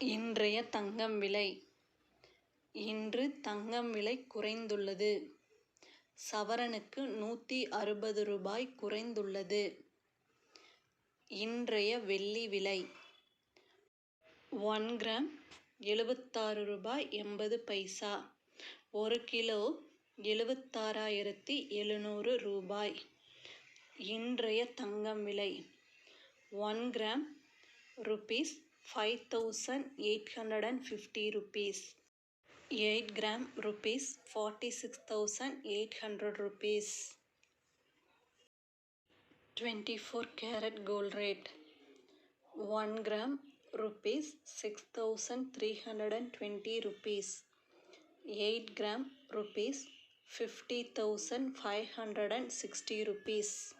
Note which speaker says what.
Speaker 1: இன்றைய தங்கம் விலை இன்று தங்கம் விலை குறைந்துள்ளது. சவரனுக்கு நூற்றி அறுபது ரூபாய் குறைந்துள்ளது. இன்றைய வெள்ளி விலை ஒன் கிராம் எழுபத்தாறு ரூபாய் எண்பது பைசா. ஒரு கிலோ எழுபத்தாறாயிரத்தி எழுநூறு ரூபாய். இன்றைய தங்கம் விலை one gram rupees 5,850 rupees. 8 gram rupees 46,800 rupees. 24 carat gold rate 1 gram rupees 6,320 rupees. 8 gram rupees 50,560 rupees.